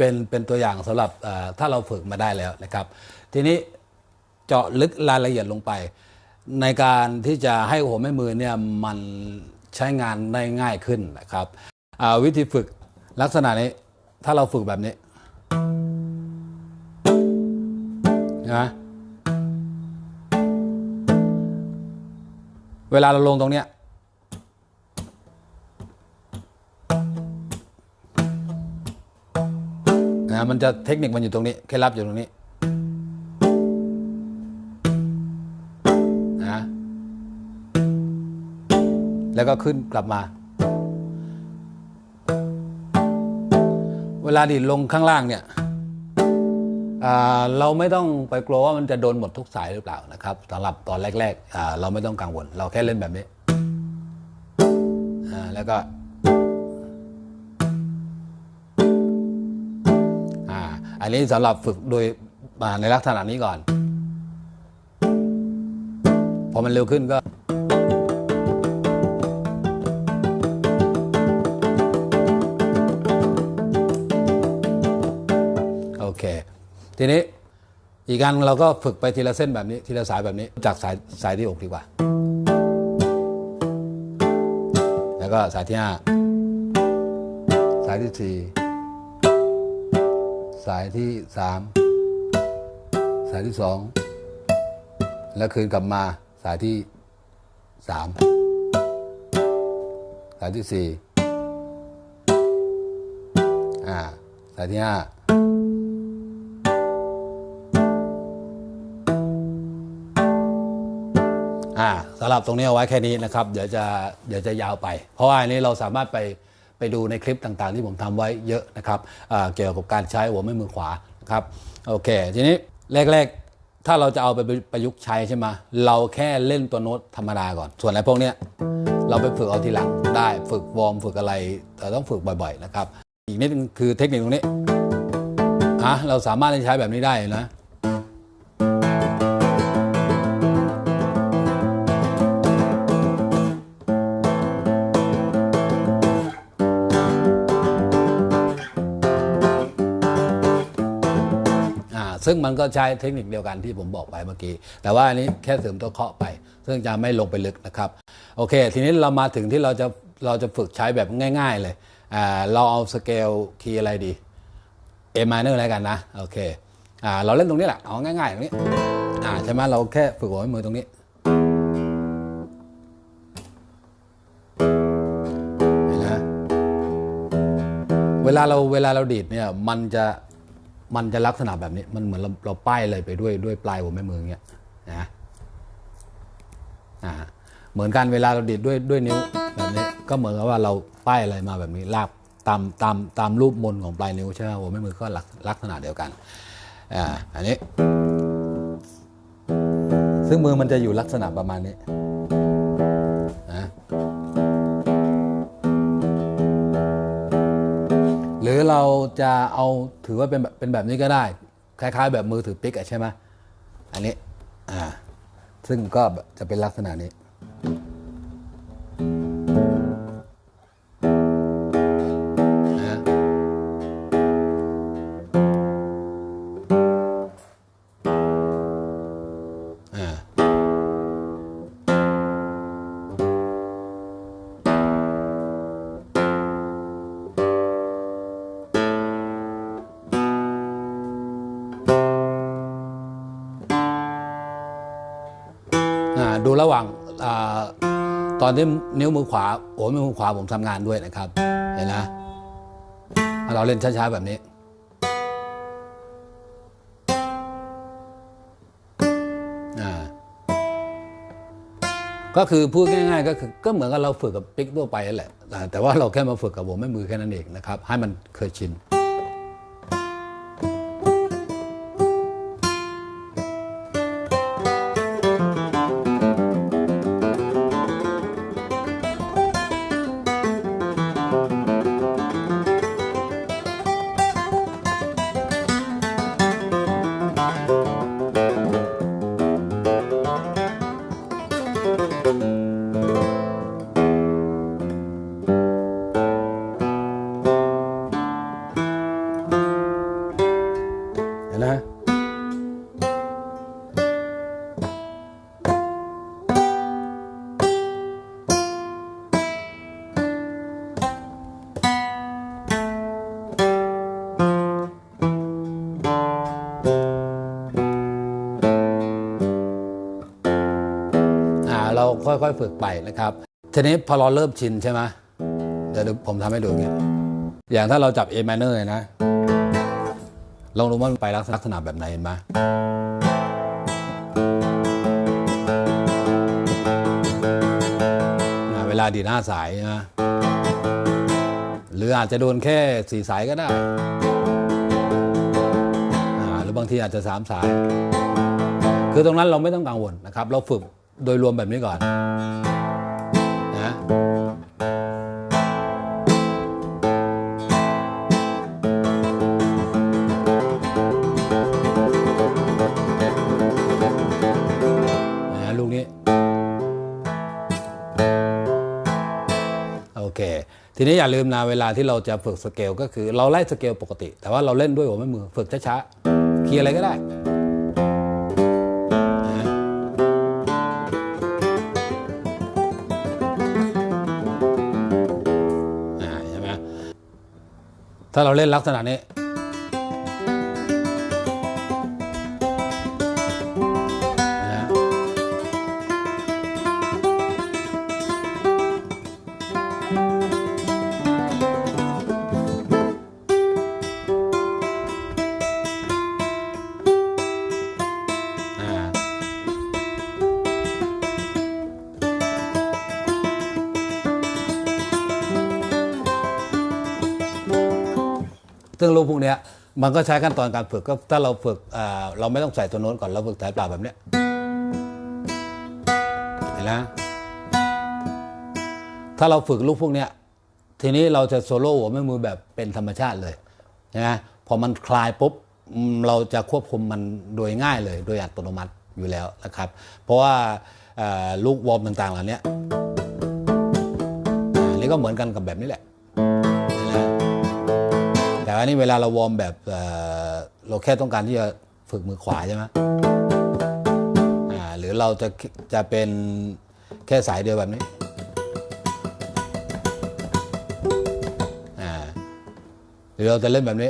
เป็นเป็นตัวอย่างสำหรับถ้าเราฝึกมาได้แล้วนะครับ ทีนี้เจาะลึกรายละเอียดลงไป ในการที่จะให้หัวแม่มือเนี่ยมันใช้งานได้ง่ายขึ้นนะครับวิธีฝึกลักษณะนี้ถ้าเราฝึกแบบนี้นะเวลาเราลงตรงเนี้ย นะมันจะเทคนิคมันอยู่ตรงนี้เคล็ดลับอยู่ตรงนี้นะแล้วก็ขึ้นกลับมา เวลาดีดลงข้างล่างเนี่ยเราไม่ต้องไปกลัวว่ามันจะโดนหมดทุกสายหรือเปล่านะครับสำหรับตอนแรกๆเราไม่ต้องกังวล เราแค่เล่นแบบนี้แล้วก็ อันนี้สำหรับฝึกโดยในลักษณะนี้ก่อน พอมันเร็วขึ้นก็ โอเค ทีนี้อีกอันเราก็ฝึกไปทีละเส้นแบบนี้ ทีละสายแบบนี้ จากสายสายที่อกดีกว่า แล้วก็สายที่ห้าสายที่สี่ายที่สามสายที่สองแล้วคืนกลับมาสายที่สามสายที่สี่อ่าสายที่ห้าอ่าสำหรับตรงนี้เอาไว้แค่นี้นะครับ เดี๋ยวจะเดี๋ยวจะยาวไป เพราะว่าอันนี้เราสามารถไป ไปดูในคลิปต่างๆ ที่ผมทำไว้เยอะนะครับเกี่ยวกับการใช้หัวแม่มือขวานะครับโอเค ทีนี้แรกๆ ถ้าเราจะเอาไปประยุกต์ใช้ใช่ไหมเราแค่เล่นตัวโน้ตธรรมดาก่อน ส่วนอะไรพวกเนี้ยเราไปฝึกเอาทีหลังได้ฝึกวอร์มฝึกอะไรแต่ต้องฝึกบ่อยๆนะครับ อีกนิดนึงคือเทคนิคตรงนี้อะเราสามารถใช้แบบนี้ได้นะ ซึ่งมันก็ใช้เทคนิคเดียวกันที่ผมบอกไปเมื่อกี้ แต่ว่าอันนี้แค่เสริมตัวเคาะไป ซึ่งจะไม่ลงไปลึกนะครับ โอเค ทีนี้เรามาถึงที่เราจะเราจะฝึกใช้แบบง่าย ๆ เลยเราเอาสเกลคีย์อะไรดี A minor อะไรกันนะ โอเคอเราเล่นตรงนี้แหละเอาง่ายๆตรงนี้ใช่ไหมเราแค่ฝึกหัวม่มือตรงนี้เห็นไหมเวลาเราเวลาเราดีดเนี่ยมันจะ มันจะลักษณะแบบนี้ มันเหมือนเราเราป้ายเลยไปด้วยด้วยปลายหัวแม่มือเงี้ยนะอ่าเหมือนกันเวลาเราดีดด้วยด้วยนิ้วแบบนี้ก็เหมือนกับว่าเราป้ายอะไรมาแบบนี้ลากตามตามตามรูปมนของปลายนิ้วใช่ไหมหัวแม่มือก็ลักลักษณะเดียวกันอ่าอันนี้ ซึ่งมือมันจะอยู่ลักษณะประมาณนี้ รือเราจะเอาถือว่าเป็นแบบเป็นแบบนี้ก็ได้ คล้ายๆ แบบมือถือปิกอะใช่ไหมอันนี้อ่าซึ่งก็จะเป็นลักษณะนี้ ดูระหว่างอตอนที่นิ้วมือขวาโอ้นิ้วมือขวาผมทำงานด้วยนะครับ เห็นนะเราเล่นช้าๆแบบนี้ก็คือพูดง่ายๆ ก็คือก็เหมือนกับเราฝึกกับปิกทั่วไปนั่นแหละแต่ว่าเราแค่มาฝึกกับวงแม่มือแค่นั้นเองนะครับ ให้มันเคยชิน ค่อย ๆ ฝึกไปนะครับทีนี้พอเราเริ่มชินใช่ไหมเดี๋ยวผมทำให้ดูอย่างเงี้ยอย่างถ้าเราจับ A minor นะ ลองดูว่ามันไปลักษณะแบบไหนเห็นไหมเวลาดีดหน้าสายนะหรืออาจจะโดนแค่สี่สายก็ได้ หรือบางทีอาจจะสามสาย คือตรงนั้นเราไม่ต้องกังวลนะครับ เราฝึก โดยรวมแบบนี้ก่อนนะนะลูกนี้ โอเค ทีนี้อย่าลืมนะเวลาที่เราจะฝึกสเกลก็คือเราไล่สเกลปกติ แต่ว่าเราเล่นด้วยหัวแม่มือ ฝึกช้าๆ เคลีย์อะไรก็ได้ ถ้าเราเล่นลักษณะนี้ นะ ซึ่งลูกพวกเนี้ยมันก็ใช้ขั้นตอนการฝึกก็ถ้าเราฝึกเราไม่ต้องใส่ตัวโน้นก่อนเราฝึกสายเปล่าแบบเนี้ยเห็นไหมถ้าเราฝึกลูกพวกเนี้ยทีนี้เราจะโซโล่หัวแม่มือแบบเป็นธรรมชาติเลยนะพอมันคลายปุ๊บเราจะควบคุมมันโดยง่ายเลย โดยอัตโนมัติอยู่แล้วนะครับ เพราะว่าลูกวอร์มต่างๆเหล่านี้นนี้ก็เหมือนกันกับแบบนี้แหละ อันนี้เวลาเราวอร์มแบบเเราแค่ต้องการที่จะฝึกมือขวาใช่ไหมหรือเราจะจะเป็นแค่สายเดียวแบบนี้หรือเราจะเล่นแบบนี้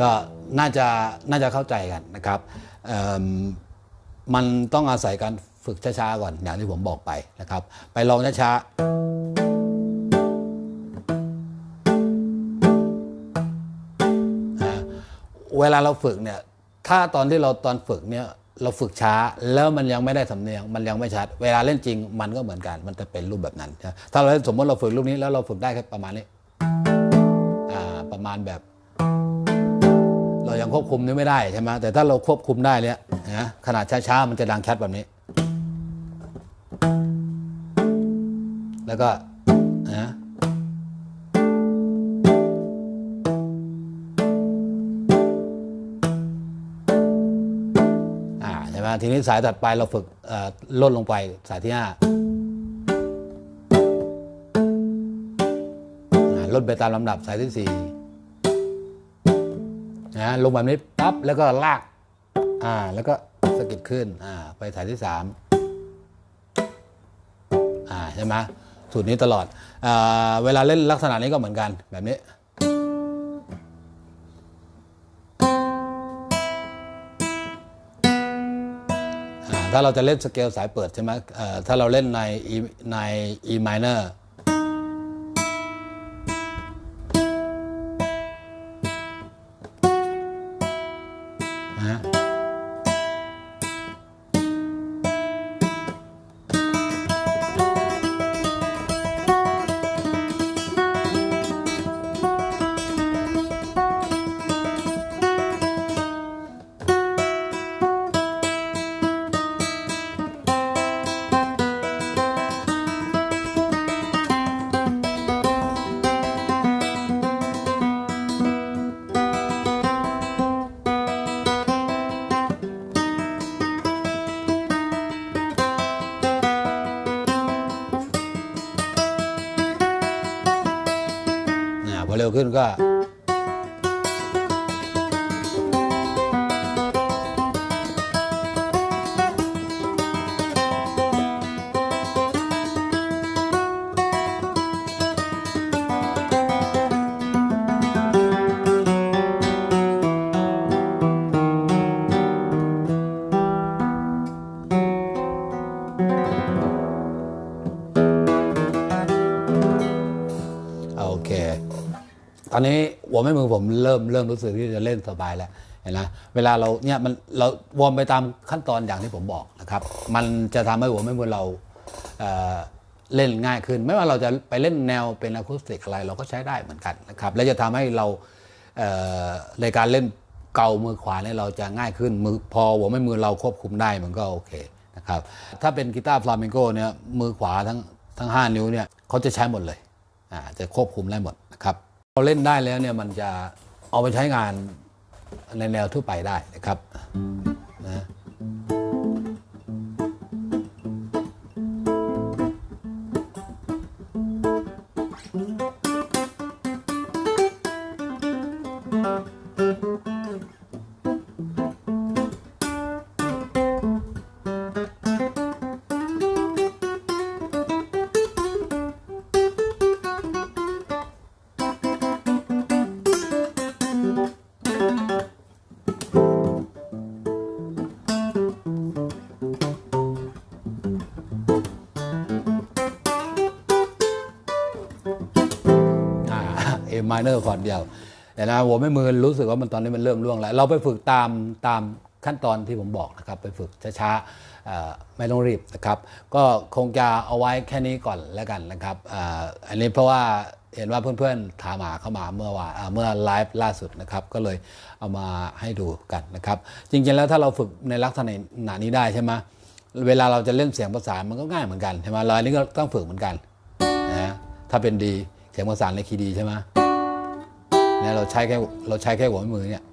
ก็น่าจะน่าจะเข้าใจกันนะครับมันต้องอาศัยการฝึกช้าๆก่อนอย่างที่ผมบอกไปนะครับ ไปลองช้าๆเวลาเราฝึกเนี่ยถ้าตอนที่เราตอนฝึกเนี่ยเราฝึกช้าแล้วมันยังไม่ได้สำเนียงมันยังไม่ชัด เวลาเล่นจริงมันก็เหมือนกัน มันจะเป็นรูปแบบนั้นถ้าเราสมมติเราฝึกรูปนี้แล้วเราฝึกได้แค่ประมาณนี้ประมาณแบบ ยังควบคุมนี่ไม่ได้ใช่ไหมแต่ถ้าเราควบคุมได้เนี่ยนะขนาดช้าๆมันจะดังชัดแบบนี้ แล้วก็นะมทีนี้สายถัดไปเราฝึกลดลงไปสายที่ห้าอ่าลดไปตามลำดับสายที่สี่ นะลงแบบนี้ปั๊บแล้วก็ลากอ่าแล้วก็สะกิดขึ้นอ่าไปสายที่สามอ่าใช่ไหมสูตรนี้ตลอดอ่าเวลาเล่นลักษณะนี้ก็เหมือนกันแบบนี้อ่าถ้าเราจะเล่นสเกลสายเปิดใช่ไหมเอ่อถ้าเราเล่นใน E ใน E minor อ่าพอ ตอนนี้หัวแม่มือผมเริ่มเริ่มรู้สึกที่จะเล่นสบายแล้วเห็นไหมเวลาเราเนี่ยมันเราวอร์มไปตามขั้นตอนอย่างที่ผมบอกนะครับมันจะทำให้หัวแม่มือเราเเล่นง่ายขึ้น ไม่ว่าเราจะไปเล่นแนวเป็นอะคูสติกอะไรเราก็ใช้ได้เหมือนกันนะครับและจะทำให้เราเในการเล่นเกามือขวาเนี่ยเราจะง่ายขึ้นมือพอหัวแม่มือเราควบคุมได้มันก็โอเคนะครับถ้าเป็นกีตาร์ฟลาเมงโกเนี่ยมือขวาทั้งทั้ง 5 นิ้วเนี่ยเขาจะใช้หมดเลยอ่าจะควบคุมได้หมดนะครับ เราเล่นได้แล้วเนี่ยมันจะเอาไปใช้งานในแนวทั่วไปได้นะครับนะอ่ เอมเนอร์คอร์ดเดียว แต่นะหัวไม่มือรู้สึกว่ามันตอนนี้มันเริ่มล่วงแล้ว เราไปฝึกตามตามขั้นตอนที่ผมบอกนะครับ ไปฝึกช้าๆไม่ต้องรีบนะครับ ก็คงจะเอาไว้แค่นี้ก่อนแล้วกันนะครับอ,อันนี้เพราะว่าเห็นว่าเพื่อนๆถามหาเข้ามาเมื่อวานอ่าเมื่อไลฟ์ล่าสุดนะครับ ก็เลยเอามาให้ดูกันนะครับ จริงๆแล้วถ้าเราฝึกในลักษณะนี้ได้ใช่ไหมเวลาเราจะเล่นเสียงประสานมันก็ง่ายเหมือนกันใช่ไหมเราอันนี้ก็ต้องฝึกเหมือนกันนะถ้าเป็นดีเสียงประสานในคีย์ดีใช่ไหม เนี่ยเราใช้แค่เราใช้แค่หัวแม่มือเนี่ย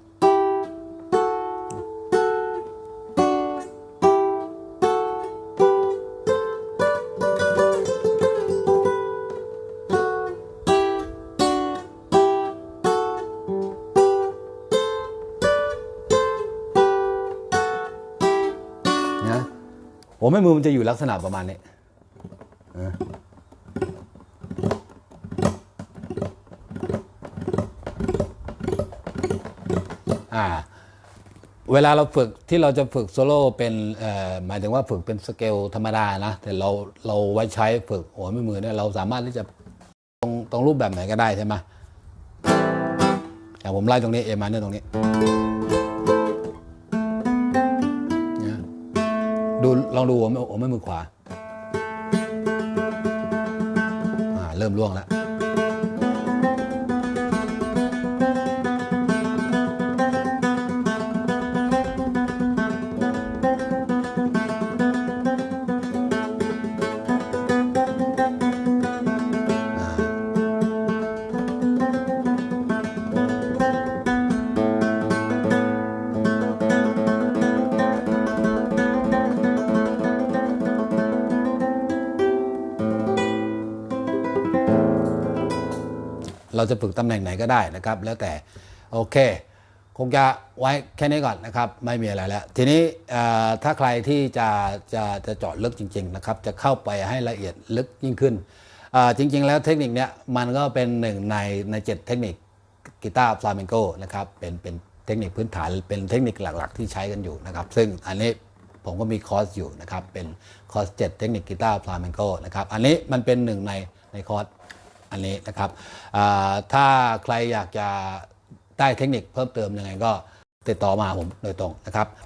นะหัวแม่มือมันจะอยู่ลักษณะประมาณนี้ เวลาเราฝึกที่เราจะฝึกโซโล่เป็นหมายถึงว่าฝึกเป็นสเกลธรรมดานะ แต่เราเราไว้ใช้ฝึกหัวไม่มือเนี่ยเราสามารถที่จะตรงตรงรูปแบบไหนก็ได้ใช่ไหมอย่างผมไล่ตรงนี้เอมาเนี่ยตรงนี้เนี่ยดูลองดูหัวไม่หัวไม่มือขวาอ่าเริ่มล่วงแล้ว เราจะฝึกตำแหน่งไหนก็ได้นะครับ แล้วแต่โอเค คงจะไว้แค่นี้ก่อนนะครับ ไม่มีอะไรแล้ว ทีนี้ถ้าใครที่จะจะจะเจาะลึกจริง ๆ นะครับ จะเข้าไปให้ละเอียดลึกยิ่งขึ้นจริง ๆ แล้วเทคนิคเนี้ยมันก็เป็นหนึ่งในในเจ็ดเทคนิคกีตาร์ฟลาเมนโกนะครับเป็นเป็นเทคนิคพื้นฐานเป็นเทคนิคหลัก ๆ ที่ใช้กันอยู่นะครับ ซึ่งอันนี้ผมก็มีคอร์สอยู่นะครับ เป็นคอร์ส7เทคนิคกีตาร์ฟลาเมนโกนะครับ อันนี้มันเป็นหนึ่งในในคอร์ส อันนี้นะครับถ้าใครอยากจะได้เทคนิคเพิ่มเติมยังไงก็ติดต่อมาผมโดยตรงนะครับ